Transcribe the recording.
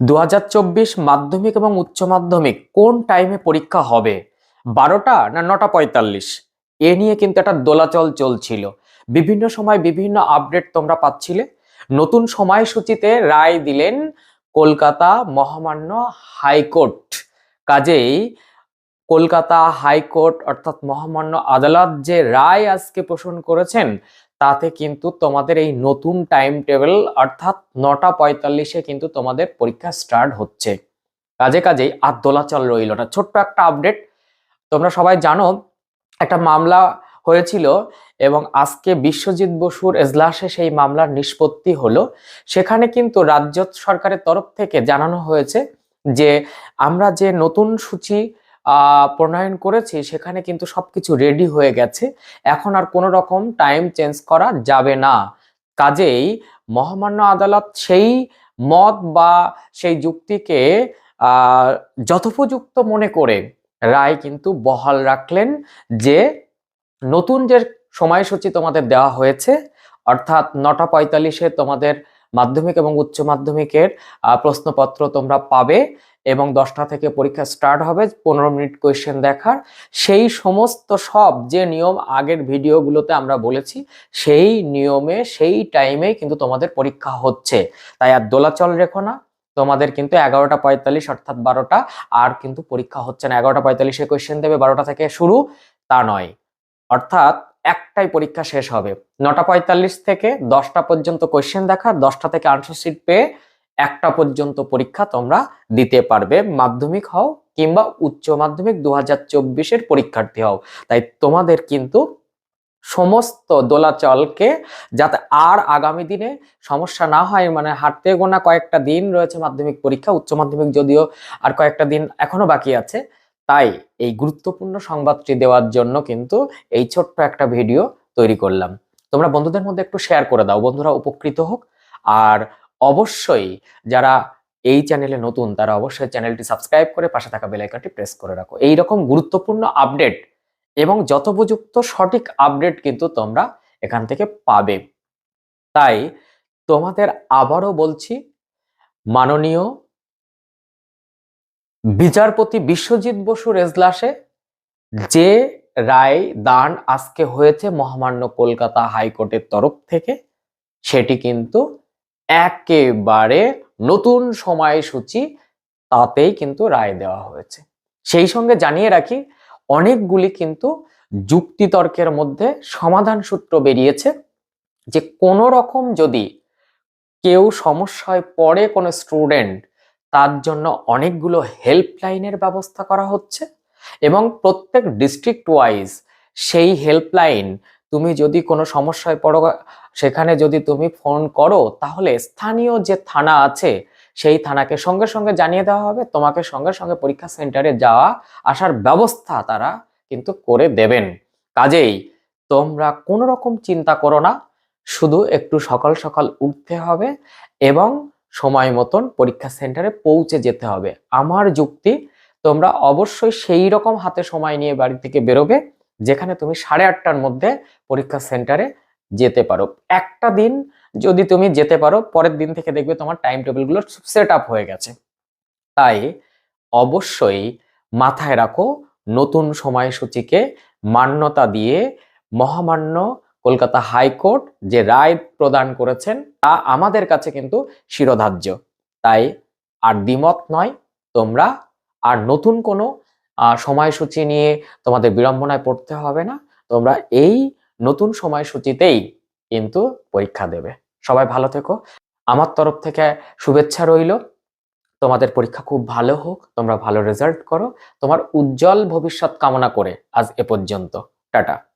দু হাজার চব্বিশ মাধ্যমিক এবং উচ্চ মাধ্যমিক কোন টাইমে পরীক্ষা হবে? বারোটা না নটা পঁয়তাল্লিশ? এ নিয়ে কিন্তু একটা দোলাচল চলছিল। বিভিন্ন সময় বিভিন্ন আপডেট তোমরা পাচ্ছিলে। নতুন সময়সূচিতে রায় দিলেন কলকাতা মহামান্য হাইকোর্ট। কাজেই কলকাতা হাইকোর্ট অর্থাৎ মহামান্য আদালত যে রায় আজকে পোষণ করেছেন তাতে কিন্তু তোমাদের এই নতুন টাইম টেবিল অর্থাৎ নটা পঁয়তাল্লিশে কিন্তু তোমাদের পরীক্ষা স্টার্ট হচ্ছে। কাজে কাজেই আর দোলাচল রইল না। ছোট্ট একটা আপডেট তোমরা সবাই জানো, একটা মামলা হয়েছিল এবং আজকে বিশ্বজিৎ বসুর এজলাসে সেই মামলার নিষ্পত্তি হলো। সেখানে কিন্তু রাজ্য সরকারের তরফ থেকে জানানো হয়েছে যে, আমরা যে নতুন সূচি প্রণয়ন করেছি, সেখানে কিন্তু সবকিছু রেডি হয়ে গেছে। এখন আর কোনো রকম টাইম চেঞ্জ করা যাবে না। কাজেই মহামান্য আদালত সেই মত বা সেই যুক্তিকে যথোপযুক্ত মনে করে রায় কিন্তু বহাল রাখলেন যে নতুন যে সময়সূচি তোমাদের দেওয়া হয়েছে, অর্থাৎ নটা পঁয়তাল্লিশে তোমাদের মাধ্যমিক এবং উচ্চ মাধ্যমিকের প্রশ্নপত্র তোমরা পাবে এবং দশটা থেকে পরীক্ষা স্টার্ট হবে, পনেরো মিনিট কোয়েশ্চেন দেখার। সেই সমস্ত সব যে নিয়ম আগের ভিডিওগুলোতে আমরা বলেছি, সেই নিয়মে, সেই টাইমে কিন্তু তোমাদের পরীক্ষা হচ্ছে। তাই আর দোলাচল রেখো না, তোমাদের কিন্তু এগারোটা পঁয়তাল্লিশ অর্থাৎ বারোটা, আর কিন্তু পরীক্ষা হচ্ছে না। এগারোটা পঁয়তাল্লিশে কোয়েশ্চেন দেবে, বারোটা থেকে শুরু, তা নয়। অর্থাৎ একটাই পরীক্ষা শেষ হবে। নটা পঁয়তাল্লিশ থেকে দশটা পর্যন্ত কোয়েশ্চেন দেখা দশটা থেকে আনসার শিট পেয়ে একটা পর্যন্ত পরীক্ষা তোমরা দিতে পারবে। মাধ্যমিক হও কিংবা উচ্চ মাধ্যমিক দু হাজার চব্বিশের পরীক্ষার্থী হও। তাই তোমাদের কিন্তু সমস্ত দোলাচলকে যাতে আর আগামী দিনে সমস্যা না হয় মানে হাঁটতে গোনা কয়েকটা দিন রয়েছে মাধ্যমিক পরীক্ষা, উচ্চ মাধ্যমিক যদিও আর কয়েকটা দিন এখনও বাকি আছে তাই এই গুরুত্বপূর্ণ সংবাদটি দেওয়ার জন্য কিন্তু এই ছোট্ট একটা ভিডিও তৈরি করলাম। তোমরা বন্ধুদের মধ্যে একটু শেয়ার করে দাও, বন্ধুরা উপকৃত হোক। আর অবশ্যই যারা এই চ্যানেলে নতুন, তারা অবশ্যই চ্যানেলটি সাবস্ক্রাইব করে পাশে থাকা বেল আইকনটি প্রেস করে রাখো। এই রকম গুরুত্বপূর্ণ আপডেট এবং যথোপযুক্ত সঠিক আপডেট কিন্তু তোমরা এখান থেকে পাবে। তাই তোমাদের আবারও বলছি, মাননীয় বিচারপতি বিশ্বজিৎ বসুর এজলাসে যে রায় দান আজকে হয়েছে মহামান্য কলকাতা হাইকোর্টের তরফ থেকে, সেটি কিন্তু একেবারে নতুন সময়সূচি, তাতেই কিন্তু রায় দেওয়া হয়েছে। সেই সঙ্গে জানিয়ে রাখি, অনেকগুলি কিন্তু যুক্তিতর্কের মধ্যে সমাধান সূত্র বেরিয়েছে যে কোনো রকম যদি কেউ সমস্যায় পড়ে কোনো স্টুডেন্ট তার জন্য অনেকগুলো হেল্পলাইনের ব্যবস্থা করা হচ্ছে এবং প্রত্যেক ডিস্ট্রিক্ট ওয়াইজ সেই হেল্পলাইন তুমি যদি কোনো সমস্যায় পড়ো, সেখানে যদি তুমি ফোন করো, তাহলে স্থানীয় যে থানা আছে, সেই থানাকে সঙ্গে সঙ্গে জানিয়ে দেওয়া হবে। তোমাকে সঙ্গে সঙ্গে পরীক্ষা সেন্টারে যাওয়া, আসার ব্যবস্থা তারা কিন্তু করে দেবেন। কাজেই তোমরা কোনো রকম চিন্তা করো না, শুধু একটু সকাল সকাল উঠতে হবে এবং সময় মতন পরীক্ষা সেন্টারে পৌঁছে যেতে হবে। আমার যুক্তি, তোমরা অবশ্যই সেই রকম হাতে সময় নিয়ে বাড়ি থেকে বেরোবে, যেখানে তুমি সাড়ে আটটার মধ্যে পরীক্ষা সেন্টারে যেতে পারো। একটা দিন যদি তুমি যেতে পারো, পরের দিন থেকে দেখবে তোমার টাইম টেবিলগুলো সেট আপ হয়ে গেছে। তাই অবশ্যই মাথায় রাখো, নতুন সময়সূচিকে মান্যতা দিয়ে, মহামান্য কলকাতা হাইকোর্ট যে রায় প্রদান করেছেন, তা আমাদের কাছে কিন্তু শিরোধার্য। তাই আর দ্বিমত নয়, তোমরা আর নতুন কোনো সময়সূচি নিয়ে তোমাদের বিড়ম্বনায় পড়তে হবে না। তোমরা এই নতুন সময়সূচিতেই কিন্তু পরীক্ষা দেবে। সবাই ভালো থেকো। আমার তরফ থেকে শুভেচ্ছা রইল। তোমাদের পরীক্ষা খুব ভালো হোক, তোমরা ভালো রেজাল্ট করো। তোমার উজ্জ্বল ভবিষ্যৎ কামনা করে আজ এ পর্যন্ত। টাটা।